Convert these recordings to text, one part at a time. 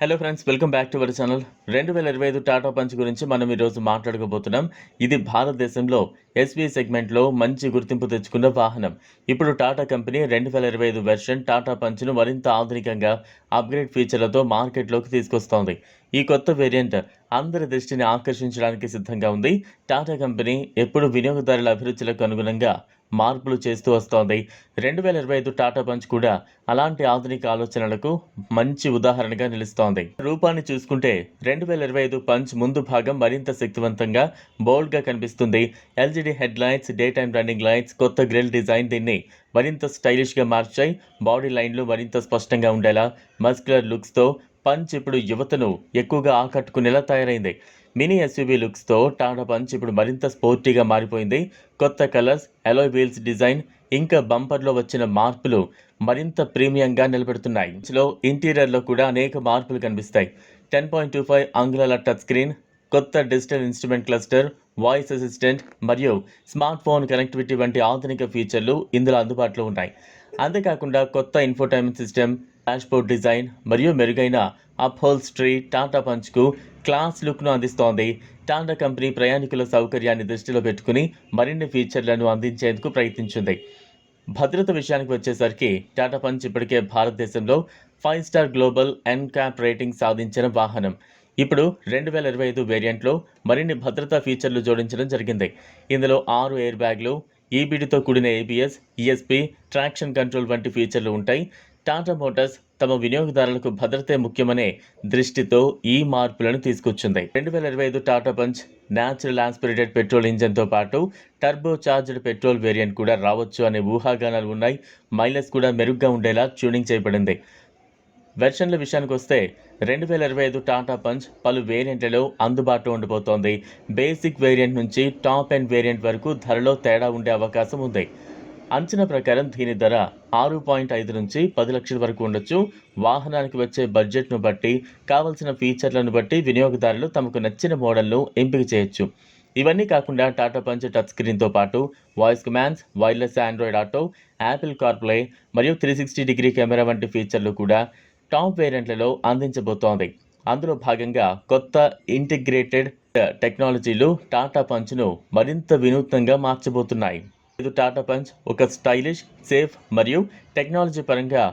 Hello friends welcome back to our channel రెండు వేల ఇరవై ఐదు టాటా పంచ్ గురించి మనం ఈరోజు మాట్లాడుకోబోతున్నాం ఇది భారతదేశంలో ఎస్బీ సెగ్మెంట్లో మంచి గుర్తింపు తెచ్చుకున్న వాహనం. ఇప్పుడు టాటా కంపెనీ రెండు వేల ఇరవై ఐదు వెర్షన్ టాటా పంచ్ను మరింత ఆధునికంగా అప్గ్రేడ్ ఫీచర్లతో మార్కెట్లోకి తీసుకొస్తోంది. ఈ కొత్త వేరియంట్ అందరి దృష్టిని ఆకర్షించడానికి సిద్ధంగా ఉంది. టాటా కంపెనీ ఎప్పుడు వినియోగదారుల అభిరుచులకు అనుగుణంగా మార్పులు చేస్తూ వస్తోంది. రెండు వేల ఇరవై ఐదు టాటా పంచ్ కూడా అలాంటి ఆధునిక ఆలోచనలకు మంచి ఉదాహరణగా నిలుస్తోంది. రూపాన్ని చూసుకుంటే రెండు వేల ఇరవై ఐదు పంచ్ ముందు భాగం మరింత శక్తివంతంగా బోల్డ్గా కనిపిస్తుంది. LED head lights day time running lights కొత్త గ్రిల్ డిజైన్ దీన్ని మరింత స్టైలిష్గా మార్చాయి. బాడీ లైన్లు మరింత స్పష్టంగా ఉండేలా మస్కులర్ లుక్స్తో పంచ్ ఇప్పుడు యువతను ఎక్కువగా ఆకట్టుకునేలా తయారైంది. మినీ ఎస్యూవీ లుక్స్తో టాటా పంచ్ ఇప్పుడు మరింత స్పోర్టీగా మారిపోయింది. కొత్త కలర్స్ ఎలో వీల్స్ డిజైన్ ఇంకా బంపర్లో వచ్చిన మార్పులు మరింత ప్రీమియంగా నిలబెడుతున్నాయి. ఇందులో ఇంటీరియర్లో కూడా అనేక మార్పులు కనిపిస్తాయి. టెన్ పాయింట్ టూ ఫైవ్ అంగుళాల టచ్ స్క్రీన్ కొత్త digital instrument cluster voice assistant మరియు స్మార్ట్ ఫోన్ కనెక్టివిటీ వంటి ఆధునిక ఫీచర్లు ఇందులో అందుబాటులో ఉన్నాయి. అంతేకాకుండా కొత్త ఇన్ఫోటైన్మెంట్ సిస్టమ్ డాష్బోర్డ్ డిజైన్ మరియు మెరుగైన అప్హోల్స్ట్రీ టాటా పంచ్కు క్లాస్ లుక్ను అందిస్తోంది. టాటా కంపెనీ ప్రయాణికుల సౌకర్యాన్ని దృష్టిలో పెట్టుకుని మరిన్ని ఫీచర్లను అందించేందుకు ప్రయత్నించింది. భద్రత విషయానికి వచ్చేసరికి టాటా పంచ్ ఇప్పటికే భారతదేశంలో five star global NCAP rating సాధించిన వాహనం. ఇప్పుడు రెండు వేల ఇరవై ఐదు వేరియంట్లో మరిన్ని భద్రతా ఫీచర్లు జోడించడం జరిగింది. ఇందులో ఆరు ఎయిర్ బ్యాగ్లు ఈబీడీతో కూడిన ఏబిఎస్ ఈఎస్పీ ట్రాక్షన్ కంట్రోల్ వంటి ఫీచర్లు ఉంటాయి. టాటా మోటార్స్ తమ వినియోగదారులకు భద్రతే ముఖ్యమనే దృష్టితో ఈ మార్పులను తీసుకొచ్చింది. రెండు వేల ఇరవై ఐదు Tata Punch natural aspirated petrol ఇంజన్తో పాటు టర్బో చార్జ్డ్ పెట్రోల్ వేరియంట్ కూడా రావచ్చు అనే ఊహాగానాలు ఉన్నాయి. మైలేజ్ కూడా మెరుగ్గా ఉండేలా ట్యూనింగ్ చేయబడింది. వెర్షన్ల విషయానికి వస్తే రెండు వేల ఇరవై ఐదు టాటా పంచ్ పలు వేరియంట్లలో అందుబాటులో ఉండిపోతోంది. బేసిక్ వేరియంట్ నుంచి టాప్ ఎండ్ వేరియంట్ వరకు ధరలో తేడా ఉండే అవకాశం ఉంది. అంచనా ప్రకారం దీని ధర ఆరు పాయింట్ ఐదు నుంచి పది లక్షల వరకు ఉండొచ్చు. వాహనానికి వచ్చే బడ్జెట్ను బట్టి కావలసిన ఫీచర్లను బట్టి వినియోగదారులు తమకు నచ్చిన మోడల్ను ఎంపిక చేయొచ్చు. ఇవన్నీ కాకుండా టాటా పంచ్ టచ్ స్క్రీన్తో పాటు voice commands wireless Android auto Apple CarPlay మరియు త్రీ సిక్స్టీ డిగ్రీ కెమెరా వంటి ఫీచర్లు కూడా టాప్ వేరియంట్లలో అందించబోతోంది. అందులో భాగంగా కొత్త ఇంటిగ్రేటెడ్ టెక్నాలజీలు టాటా పంచ్ను మరింత వినూత్నంగా మార్చబోతున్నాయి. ఇది టాటా పంచ్ ఒక స్టైలిష్ సేఫ్ మరియు టెక్నాలజీ పరంగా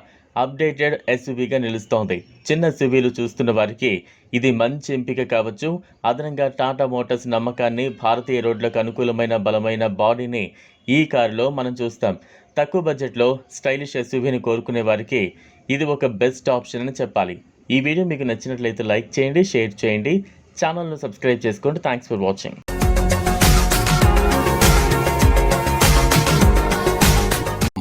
అప్డేటెడ్ ఎస్యూవీగా నిలుస్తోంది. చిన్న ఎస్యూవీలు చూస్తున్న వారికి ఇది మంచి ఎంపిక కావచ్చు. అదనంగా టాటా మోటార్స్ నమ్మకాన్ని భారతీయ రోడ్లకు అనుకూలమైన బలమైన బాడీని ఈ కారులో మనం చూస్తాం. తక్కువ బడ్జెట్లో స్టైలిష్ ఎస్యూవీని కోరుకునే వారికి ఇది ఒక బెస్ట్ ఆప్షన్ అని చెప్పాలి. ఈ వీడియో మీకు నచ్చినట్లయితే లైక్ చేయండి షేర్ చేయండి. ఛానల్ను సబ్స్క్రైబ్ చేసుకోండి. Thanks for watching.